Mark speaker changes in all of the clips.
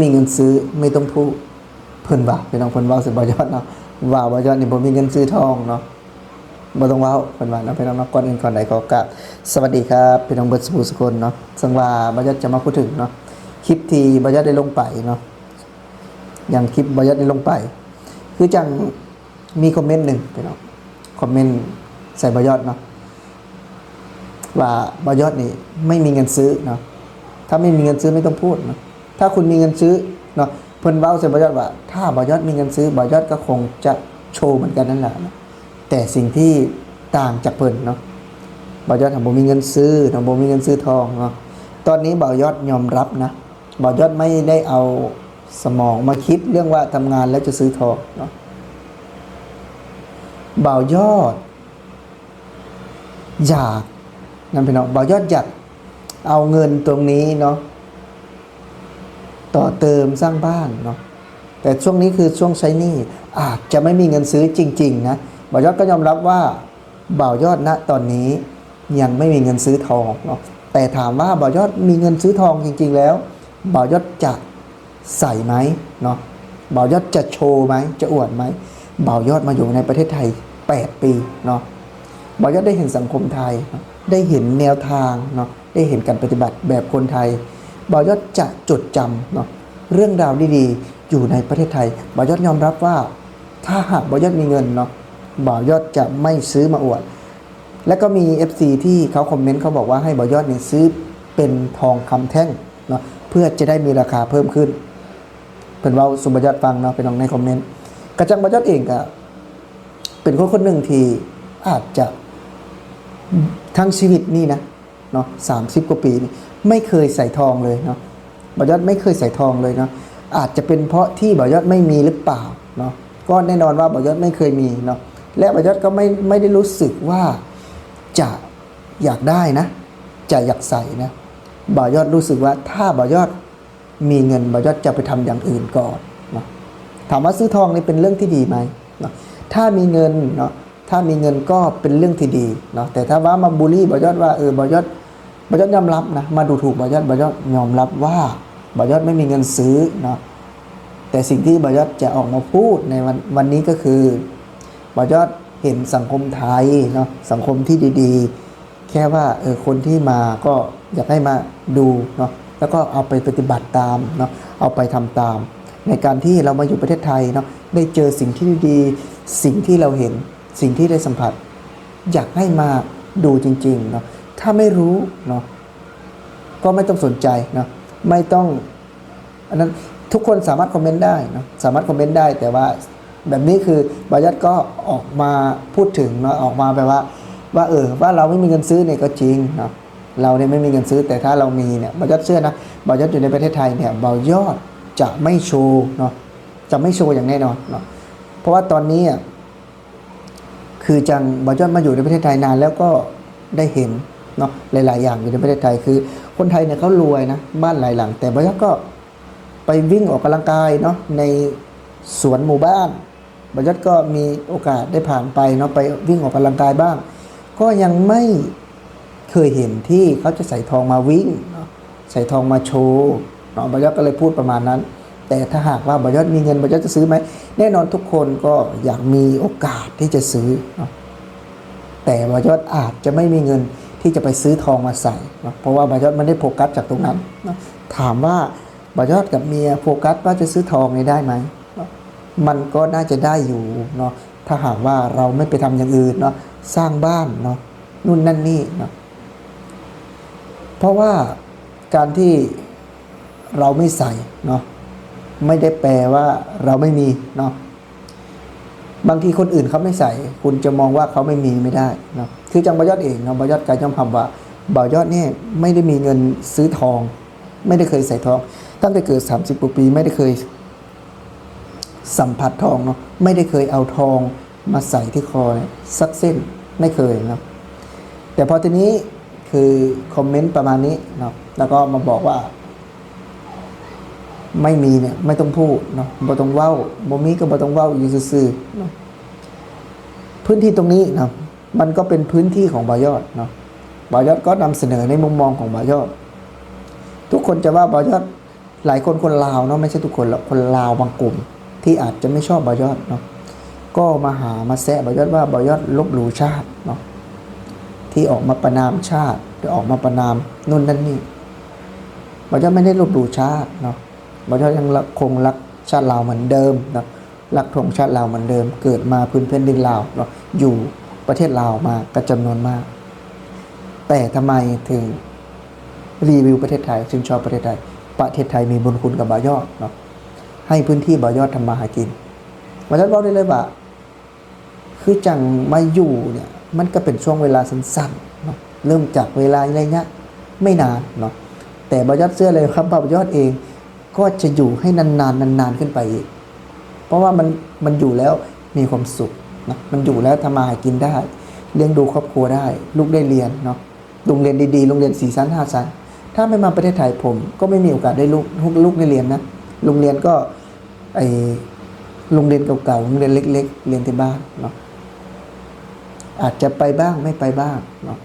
Speaker 1: มีเงินซื้อไม่ต้องพูดเพิ่นว่าพี่น้องเพิ่นว้าสิบ่ยอดเนาะว่าบ่ยอดนี่บ่มีเงินซื้อทองเนาะบ่ต้องว้าเพิ่นว่าเนาะพี่น้องเนาะก่อนอื่นก่อนใดขอกราบสวัสดีครับพี่น้องเบิดสุขสุคนเนาะซึ่งว่าบ่ยอดจะมาพูดถึงเนาะคลิปที่บ่ยอดได้ลงไปเนาะอย่างคลิปบ่ยอดได้ลงไป คือจังมีคอมเมนต์หนึ่งพี่น้องคอมเมนต์ใส่บ่ยอดเนาะว่าบ่ยอดนี่ไม่มีเงินซื้อเนาะถ้าไม่มีเงินซื้อไม่ต้องพูดเนาะ ถ้าคุณมีเงินซื้อเนาะเพิ่นเว้าใส่บอยอดว่า ถ้าบอยอดมีเงินซื้อบอยอดก็คงจะโชว์เหมือนกันนั่นแหละนะแต่สิ่งที่ต่างจากเพิ่นเนาะบอยอดทำบ่มีเงินซื้อทำบ่มีเงินซื้อทองเนาะตอนนี้บอยอดยอมรับนะบอยอดไม่ได้เอาสมองมาคิดเรื่องว่าทำงานแล้วจะซื้อทองเนาะบ่าวยอด อยากนั่นพี่น้องบ่าวยอดอยากเอาเงินตรงนี้เนาะ ต่อเติมสร้างบ้านเนาะแต่ช่วงนี้คือช่วงใช้หนี้อาจจะไม่มีเงินซื้อจริงๆนะบ่าวยอดก็ยอมรับว่าบ่าวยอดณตอนนี้ยังไม่มีเงินซื้อทองเนาะแต่ถามว่าบ่าวยอดมีเงินซื้อทองจริง ๆ แล้วบ่าวยอดจะใส่ไหมเนาะบ่าวยอดจะโชว์ไหมจะอวดไหมบ่าวยอดมาอยู่ในประเทศไทย 8 ปีเนาะบอยอดได้เห็นสังคมไทย ได้เห็นแนวทางเนาะได้เห็นการปฏิบัติแบบคนไทย บอยอดจะจดจำเนาะเรื่องราวดีๆ อยู่ในประเทศไทยบอยอดยอมรับว่า ถ้าหากบอยอดมีเงินเนาะบอยอดจะไม่ซื้อมาอวด แล้วก็มี FC ที่เขาคอมเมนต์เขาบอกว่าให้บอยอดเนี่ยซื้อเป็นทองคำแท่งเนาะเพื่อจะได้มีราคาเพิ่มขึ้นเพิ่นว่าสุบยอดฟังเนาะเป็นน้องในคอมเมนต์กระจังบอยอดเองก็เป็นคนคนหนึ่งที่อาจจะทั้งชีวิตนี่นะ เนาะสามสิบกว่าปีนี่ไม่เคยใส่ทองเลยเนาะบอยอดไม่เคยใส่ทองเลยเนาะอาจจะเป็นเพราะที่บอยอดไม่มีหรือเปล่าเนาะก็แน่นอนว่าบอยอดไม่เคยมีเนาะและบอยอดก็ไม่ไม่ได้รู้สึกว่าจะอยากได้นะ จะอยากใส่นะบอยอดรู้สึกว่าถ้าบอยอดมีเงินบอยอดจะไปทำอย่างอื่นก่อนเนาะถามว่าซื้อทองนี่เป็นเรื่องที่ดีไหมเนาะถ้ามีเงินเนาะ ถ้ามีเงินก็เป็นเรื่องที่ดีเนาะแต่ถ้าว่ามาบูลลี่บอยอดว่าเออบอยอดบอยอดยอมรับนะมาดูถูกบอยอดบอยอดยอมรับว่าบอยอดไม่มีเงินซื้อเนาะแต่สิ่งที่บอยอดจะออกมาพูดในวันวันนี้ก็คือบอยอดเห็นสังคมไทยเนาะสังคมที่ดีๆ แค่ว่าเออคนที่มาก็อยากให้มาดูเนาะแล้วก็เอาไปปฏิบัติตามเนาะเอาไปทำตาม ในการที่เรามาอยู่ประเทศไทยเนาะได้เจอสิ่งที่ดีๆสิ่งที่เราเห็น สิ่งที่ได้สัมผัส อยากให้มาดูจริงๆเนาะถ้าไม่รู้เนาะก็ไม่ต้องสนใจเนาะไม่ต้องอันนั้นทุกคนสามารถคอมเมนต์ได้เนาะสามารถคอมเมนต์ได้ แต่ว่าแบบนี้คือบายัดก็ออกมาพูดถึงเนาะออกมาแปลว่า ว่าเออว่าเราไม่มีเงินซื้อเนี่ยก็จริงเนาะเราเนี่ยไม่มีเงินซื้อแต่ถ้าเรามีเนี่ยบายัดเชื่อนะบายัดอยู่ในประเทศไทยเนี่ยบายอดจะไม่โชว์เนาะจะไม่โชว์อย่างแน่นอนเนาะเพราะว่าตอนนี้อะ คือจังบายอดมาอยู่ในประเทศไทยนานแล้วก็ได้เห็นเนาะหลาย ๆ อย่างอยู่ในประเทศไทยคือ คนไทยเนี่ยเขารวยนะบ้านหลายหลัง แต่บายอดก็ไปวิ่งออกกำลังกายเนาะในสวนหมู่บ้านบัญญัติก็มีโอกาสได้ผ่านไปเนาะไปวิ่งออกกำลังกายบ้าง ก็ยังไม่เคยเห็นที่เขาจะใส่ทองมาวิ่งใส่ทองมาโชว์เนาะบัญญัติก็เลยพูดประมาณนั้น แต่ถ้าหากว่าบัญญัติมีเงินบัญญัติจะซื้อไหม แน่นอนทุกคนก็อยากมีโอกาสที่จะซื้อ แต่บายอดอาจจะไม่มีเงินที่จะไปซื้อทองมาใส่ เพราะว่าบายอดไม่ได้โฟกัสจากตรงนั้น ถามว่าบายอดกับเมียโฟกัสว่าจะซื้อทองนี่ได้ไหม มันก็น่าจะได้อยู่เนาะ ถ้าหากว่าเราไม่ไปทำอย่างอื่นเนาะ สร้างบ้านเนาะ นู่นนั่นนี่เนาะ เพราะว่าการที่เราไม่ใส่เนาะ ไม่ได้แปลว่าเราไม่มีเนาะบางทีคนอื่นเขาไม่ใส่ คุณจะมองว่าเขาไม่มีไม่ได้เนาะคือจังบายอดเองเนาะบายอดกาย่อมคำว่าบายอดเนี่ยไม่ได้มีเงินซื้อทอง ไม่ได้เคยใส่ทอง ตั้งแต่เกิด 30กว่าปีไม่ได้เคย สัมผัสทองเนาะไม่ได้เคยเอาทองมาใส่ที่คอยสักเส้นไม่เคยเนาะแต่พอทีนี้คือคอมเมนต์ประมาณนี้เนาะแล้วก็มาบอกว่า ไม่มีเนี่ยไม่ต้องพูดเนาะบ่ต้องเว้าบ่มีก็บ่ต้องเว้าอยู่ซื่อๆเนาะพื้นที่ตรงนี้เนาะมันก็เป็นพื้นที่ของบายอดเนาะบายอดก็นำเสนอในมุมมองของบายอด ทุกคนจะว่าบายอดหลายคนคนลาวเนาะไม่ใช่ทุกคนหรอกคนลาวบางกลุ่ม ที่อาจจะไม่ชอบบอยอดเนาะก็มาหามาแซะบอยอดว่าบอยอดลบหลู่ชาติเนาะที่ออกมาประนามชาติหรือออกมาประนามนู่นนั่นนี่บอยอดไม่ได้ลบหลู่ชาติเนาะ บอยอดยังคงรักชาติลาวเหมือนเดิมนะรักธงชาติลาวเหมือนเดิม เกิดมาพื้นเพนดินลาวเนาะอยู่ประเทศลาวมาก็จำนวนมาก แต่ทำไมถึงรีวิวประเทศไทย ซึ่งชอบประเทศไทย ประเทศไทยมีบุญคุณกับบายอดเนาะให้พื้นที่บายอดทำมาหากินบายอดบอกได้เลยว่าคือจังมาอยู่เนี่ยมันก็เป็นช่วงเวลาสั้นๆเนาะเริ่มจากเวลาอะไรเงี้ยไม่นานเนาะแต่บายอดเสื้อเลยครับบายอดเอง ก็จะอยู่ให้นานๆนานๆขึ้นไปอีก เพราะว่ามันมันอยู่แล้วมีความสุขนะมันอยู่แล้วทำมาหากินได้เลี้ยงดูครอบครัวได้ ลูกได้เรียนเนาะโรงเรียนดีๆโรงเรียนสี่ชั้นห้าชั้นถ้าไม่มาประเทศไทยผมก็ไม่มีโอกาสได้ลูกลูกลูกได้เรียนนะโรงเรียนก็ไอโรงเรียนเก่าๆโรงเรียนเล็ก ๆ เรียนที่บ้านเนาะอาจจะไปบ้างไม่ไปบ้างเนาะ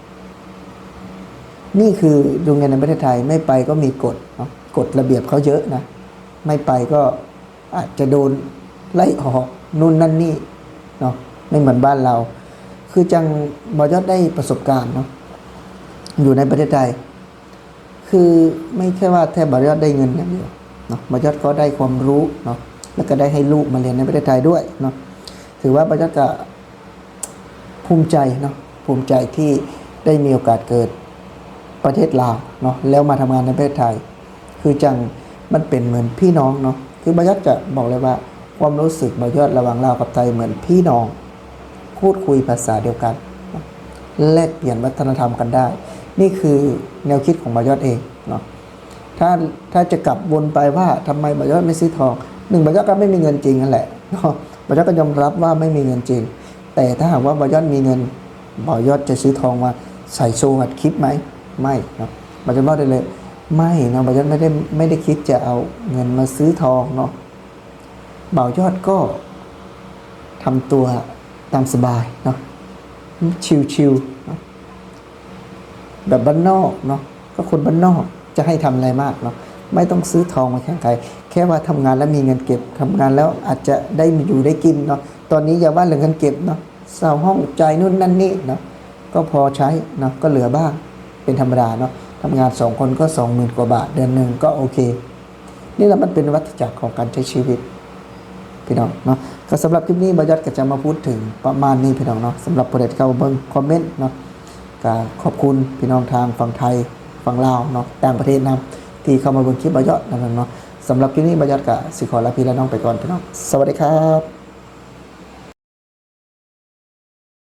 Speaker 1: นี่คือโรงเรียนในประเทศไทยไม่ไปก็มีกฎเนาะ กฎระเบียบเขาเยอะนะ ไม่ไปก็อาจจะโดนไล่ออกนู่นนั่นนี่เนาะไม่เหมือนบ้านเรา คือจังบอยอดได้ประสบการณ์เนาะอยู่ในประเทศไทยคือไม่ใช่ว่าแค่บอยอดได้เงินอย่างเดียวเนาะบอยอดก็ได้ความรู้เนาะแล้วก็ได้ให้ลูกมาเรียนในประเทศไทยด้วยเนาะถือว่าบอยอดก็ภูมิใจเนาะภูมิใจที่ได้มีโอกาสเกิดประเทศลาวเนาะแล้วมาทำงานในประเทศไทย คือจังมันเป็นเหมือนพี่น้องเนาะคือบอยอดจะบอกเลยว่า ความรู้สึกบอยอดระหว่างลาวกับไทยเหมือนพี่น้อง พูดคุยภาษาเดียวกัน แลกเปลี่ยนวัฒนธรรมกันได้ นี่คือแนวคิดของบายอดเองเนาะถ้าถ้าจะกลับวนไปว่าทำไมบายอดไม่ซื้อทองหนึ่งบายอดก็ไม่มีเงินจริงนั่นแหละเนาะบายอดก็ยอมรับว่าไม่มีเงินจริง แต่ถ้าหากว่าบายอดมีเงินบายอดจะซื้อทองมาใส่โชว์อัดคลิปไหมไม่เนาะบายอดบอกได้เลย ไม่เนาะบายอดไม่ได้ไม่ได้คิดจะเอาเงินมาซื้อทองเนาะบ่าวยอดก็ทำตัวตามสบายเนาะชิวๆเนาะแบบบ้านนอกเนาะก็คนบ้านนอกจะให้ทำอะไรมากเนาะไม่ต้องซื้อทองมาแข่งใครแค่ว่าทำงานแล้วมีเงินเก็บทำงานแล้วอาจจะได้อยู่ได้กินเนาะตอนนี้อย่าว่าเหลือเงินเก็บเนาะเสาห้องใจนู่นนั่นนี่เนาะก็พอใช้เนาะก็เหลือบ้างเป็นธรรมดาเนาะ ทำงานสองคนก็สองหมื่นกว่าบาท เดือนหนึ่งก็โอเค นี่แหละมันเป็นวัฏจักรของการใช้ชีวิต พี่น้องเนาะก็สำหรับคลิปนี้บายัดก็จะมาพูดถึงประมาณนี้พี่น้องเนาะสำหรับประเด็นเข้าเบิ้งคอมเมนต์เนาะก็ขอบคุณพี่น้องทางฝั่งไทยฝั่งลาวเนาะต่างประเทศนะที่เข้ามาเบิ้งคลิปบายัดนะครับเนาะสำหรับคลิปนี้บายัดก็สิขอลาพี่และน้องไปก่อนพี่น้องสวัสดีครับ